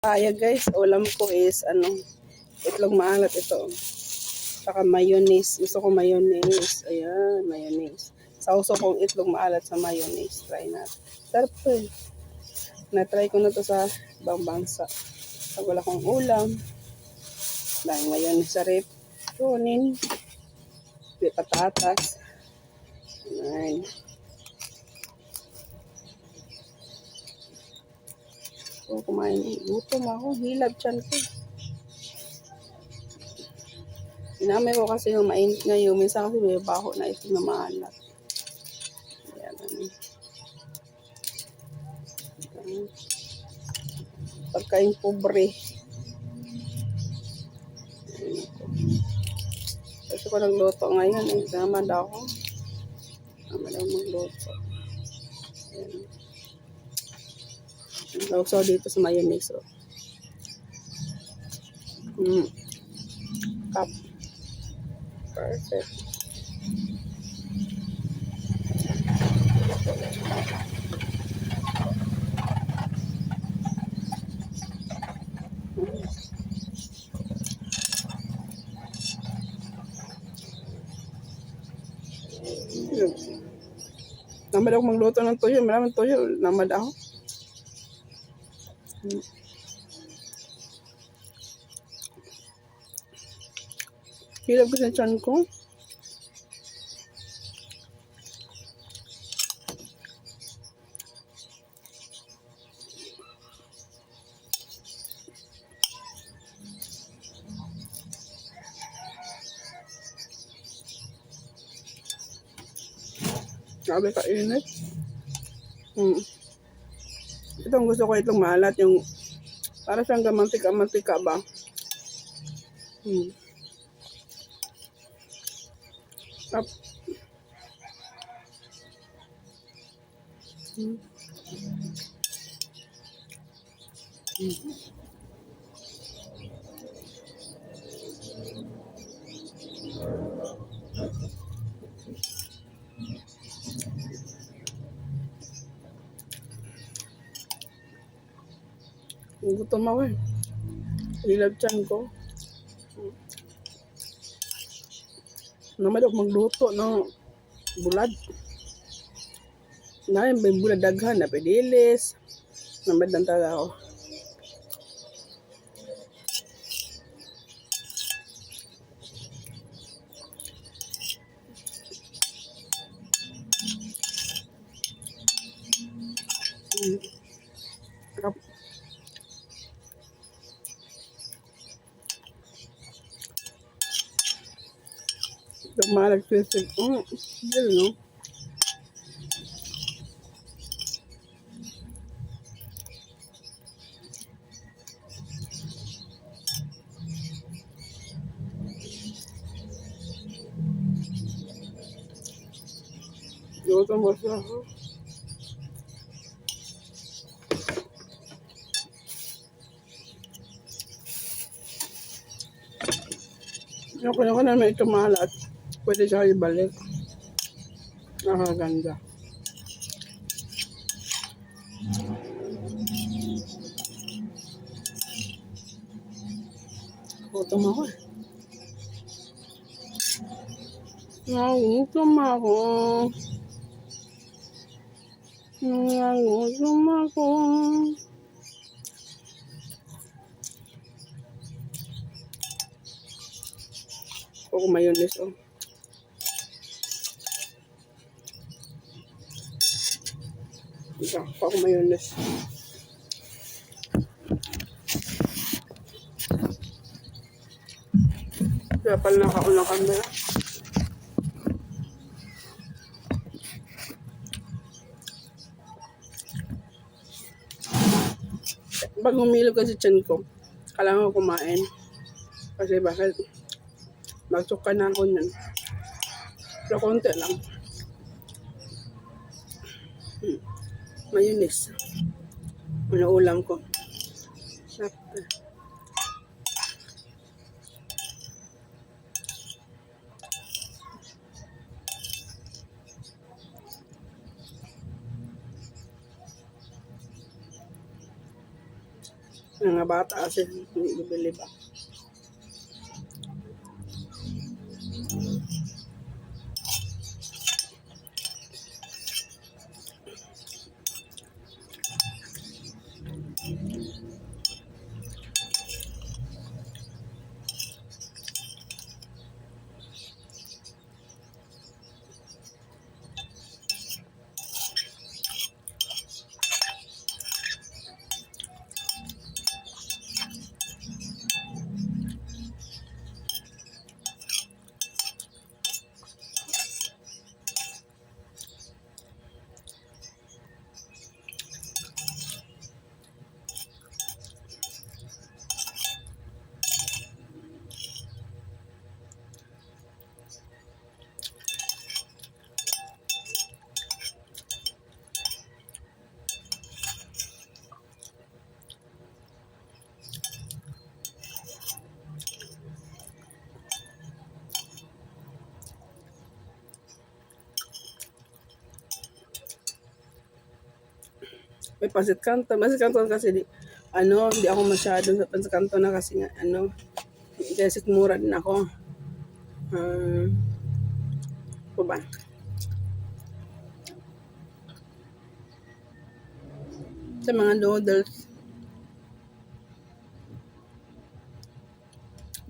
Kaya guys, ulam ko is ano, itlog maalat ito. Saka mayonnaise. Gusto ko mayonnaise. Ayan, mayonnaise. Sauso kong itlog maalat sa mayonnaise. Try natin. Sarap to eh. Na-try ko na to sa ibang bansa. Pag wala kong ulam. Dahil mayonnaise sa rep. Kunin. May patatas. Ayan. So, kumain eh. Gutom ako. Hilab chan ko. Inamay ko kasi yung mainit ngayon. Minsan kasi may baho na ito na maalat. Ayan. ano. Pagkain pobre. Kasi ko nagluto ngayon. Naman daw ako. Naman daw magluto. Nausaw dito sa mayonnaise. Oh. Mm. Cup. Perfect. Yun. Namad ako magluto ng toyo. Maraming toyo. Namad ako. Hirap ko sa tiyan ko. Grabe ka init. Hmm. Ito ang gusto ko itong malat yung para siyang gamantika-mantika ba. Hmm. Up. Hmm. Hmm. Ako eh. Hilab tiyan ko. Naman ako magluto ng bulad. Ngayon, may bulad daghan na pedilis. Naman lang talaga ako. Mm. Sarap. Tumalag twisted. Mm, yun, no? Gutom mo siya. huh? Yung kuya ko na may tumalat. Pwede siya ibalik. Nakaganda. Gutom ako eh. Nagutom ako. Nagutom ako. Ako mayonnaise oh. Isa, ako mayonnaise. Kaya pala nakaunang camera. Pag humilog kasi tiyan ko, kailangan kumain. Kasi bakit magsuka na ako nun. Pero konti lang. Hmm. Mayonnaise. Ano ulam ko? Sarap. Mga bata kasi hindi bibili ba. May pansit kanto. Pansit kanto kasi di, ano, hindi ako masyado sa pansit kanto na kasi nga, ano, kasi mura din ako. Um, ano ba? Sa mga noodles.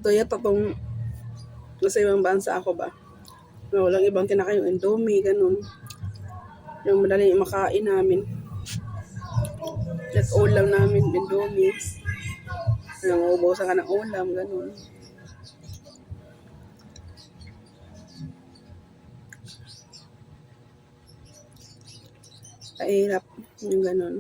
Ito yata tong nasa ibang bansa ako ba? Na walang ibang kinakain Indomie, ganun. Yung madali makain namin. Ulam namin, Indomie. Yung ubusan ka ng ulam, ganun. Kahirap yung ganun.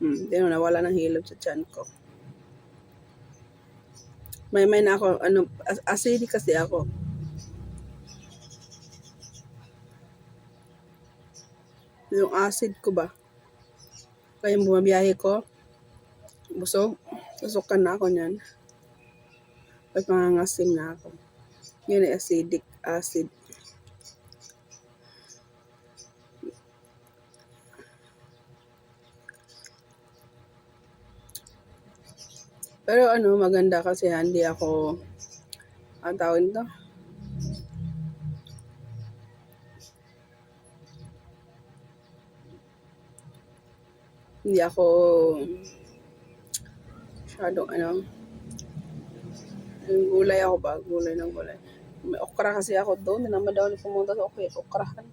Hmm, na nawala ng hilab sa tiyan ko. May may na ako, ano, acidic kasi ako. Yung acid ko ba? Kaya bumabiyahe ko, busog, susukan na ako niyan. Pag mangangasim na ako. Yun ay acidic acid. Pero ano, maganda kasi hindi ako, ang tawag nito? Hindi ako, masyadong ano, gulay ako ba? Gulay ng gulay. May okra kasi ako doon. Naman daw pumunta sa okay, okrahan.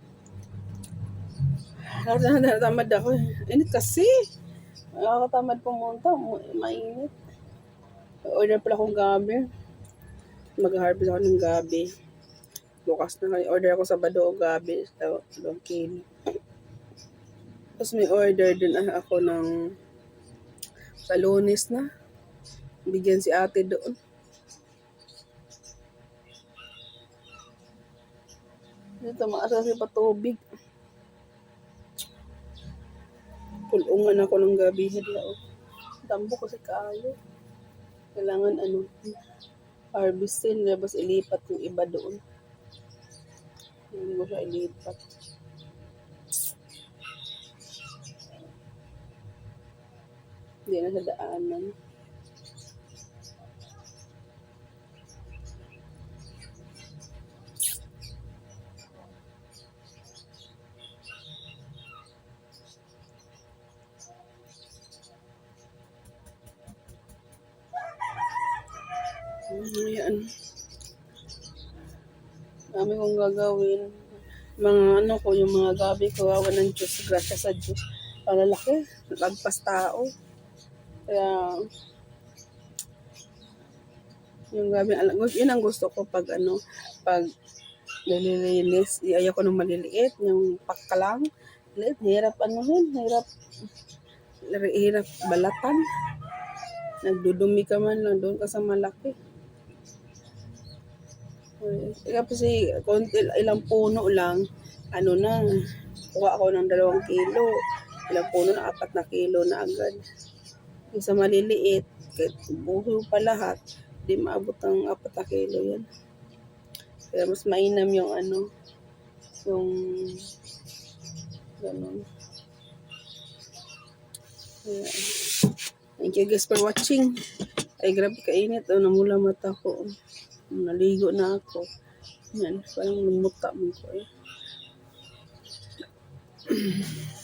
Natatamad ako. Init kasi. Nakakatamad pumunta. Mu- Mainit. Order pala akong gabi. Mag-harvest ako ng gabi. Bukas na. Order ako sa Bado gabi. Sa kilo. Tapos may order din ah, ako ng sa lunes na. Bigyan si ate doon. Dito maasa si patubig. Pulungan ako ng gabi nila. Oh. Dambo kasi kayo. Kailangan ano, harvestin, labas ilipat yung iba doon. Hindi mo siya ilipat. Hindi na sa daanan. Ayan. Dami kong gagawin. Mga ano ko, yung mga gabi ko, awa ng Diyos, grasya sa Diyos. Ang lalaki, lagpas tao. Kaya, yung gabi, alam, yun ang gusto ko pag ano, pag nililinis, ayaw ko ng maliliit, yung pakka lang. Liit, hirap ano yun, hirap, hirap balatan. Nagdudumi ka man lang, doon ka sa malaki. Eh, kasi konti, ilang puno lang, ano na, kuha ako ng dalawang kilo. Ilang puno na, apat na kilo na agad. Yung sa maliliit, buho pa lahat, di maabot ng apat na kilo yan. Kaya mas mainam yung ano, yung Ganun. Ayan. Thank you guys for watching. Ay, grabe kainit. Oh, namula mata ko. Naligo na ako. Yan, parang lumuta mo ko eh.